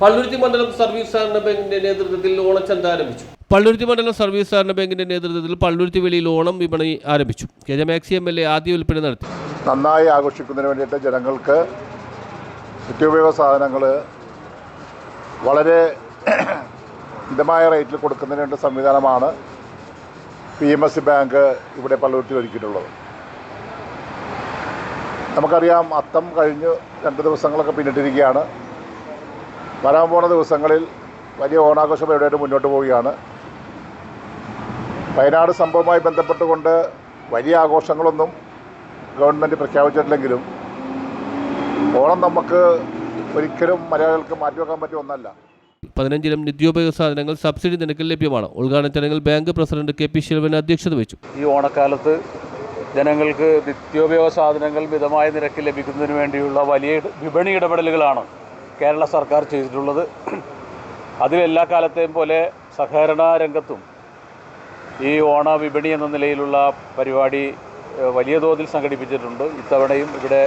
പള്ളുരുത്തി മണ്ഡലം സർവീസ് സഹകരണ ബാങ്കിന്റെ നേതൃത്വത്തിൽ ഓണച്ചന്ത ആരംഭിച്ചു. പള്ളുരുത്തി മണ്ഡലം സർവീസ് സഹകരണ ബാങ്കിന്റെ നേതൃത്വത്തിൽ പള്ളുരുത്തി വെളിയിൽ ഓണം വിപണി ആരംഭിച്ചു. K J Maxi M L A ആദ്യ വിൽപ്പന നടത്തി. നന്നായി ആഘോഷിക്കുന്നതിന് വേണ്ടിയിട്ട് ജനങ്ങൾക്ക് നിത്യോപയോഗ സാധനങ്ങൾ വളരെ മിതമായ റേറ്റിൽ കൊടുക്കുന്നതിന് വേണ്ട സംവിധാനമാണ് P M S C bank ഇവിടെ പള്ളുരുത്തി ഒരുക്കിയിട്ടുള്ളത്. നമുക്കറിയാം അത്തം കഴിഞ്ഞ് രണ്ട് ദിവസങ്ങളൊക്കെ പിന്നിട്ടിരിക്കുകയാണ്. വരാൻ പോണ ദിവസങ്ങളിൽ വലിയ ഓണാഘോഷ പരിപാടിയായിട്ട് മുന്നോട്ട് പോവുകയാണ്. വയനാട് സംഭവവുമായി ബന്ധപ്പെട്ടുകൊണ്ട് വലിയ ആഘോഷങ്ങളൊന്നും ഗവൺമെന്റ് പ്രഖ്യാപിച്ചിട്ടില്ലെങ്കിലും ഓണം നമുക്ക് ഒരിക്കലും മലയാളികൾക്ക് മാറ്റിവെക്കാൻ പറ്റിയ ഒന്നല്ല. പതിനഞ്ചിലും നിത്യോപയോഗ സാധനങ്ങൾ സബ്സിഡി നിരക്കിൽ ലഭ്യമാണ്. ഉദ്ഘാടന ചടങ്ങിൽ bank president K P Shilvan അധ്യക്ഷത വഹിച്ചു. ഈ ഓണക്കാലത്ത് ജനങ്ങൾക്ക് നിത്യോപയോഗ സാധനങ്ങൾ മിതമായ നിരക്കിൽ ലഭിക്കുന്നതിന് വേണ്ടിയുള്ള വലിയ വിപണി ഇടപെടലുകളാണ് കേരള സർക്കാർ ചെയ്തിട്ടുള്ളത് അതിലെല്ലാ കാലത്തെയും പോലെ സഹകരണ രംഗത്തും ഈ ഓണ വിപണി എന്ന നിലയിലുള്ള പരിപാടി വലിയ തോതിൽ സംഘടിപ്പിച്ചിട്ടുണ്ട്. ഇത്തവണയും ഇവിടെ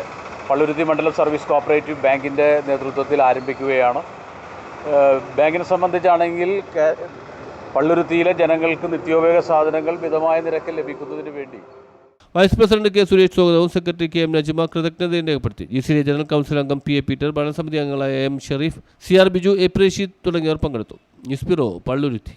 പള്ളുരുത്തി മണ്ഡലം സർവീസ് കോപ്പറേറ്റീവ് ബാങ്കിന്റെ നേതൃത്വത്തിൽ ആരംഭിക്കുകയാണ്. ബാങ്കിനെ സംബന്ധിച്ചാണെങ്കിൽ പള്ളുരുത്തിയിലെ ജനങ്ങൾക്ക് നിത്യോപയോഗ സാധനങ്ങൾ മിതമായ നിരക്കിൽ ലഭിക്കുന്നതിന് വേണ്ടി വൈസ് പ്രസിഡന്റ് കെ സുരേഷ് സ്വാഗതവും സെക്രട്ടറി കെ എം നജിമ കൃതജ്ഞതയും രേഖപ്പെടുത്തി. ജി സി ജനറൽ കൗൺസിൽ അംഗം പി എ പീറ്റർ ഭരണസമിതി അംഗങ്ങളായ M Shereef C R Biju A Preshid തുടങ്ങിയവർ പങ്കെടുത്തു. News bureau Palluruthy.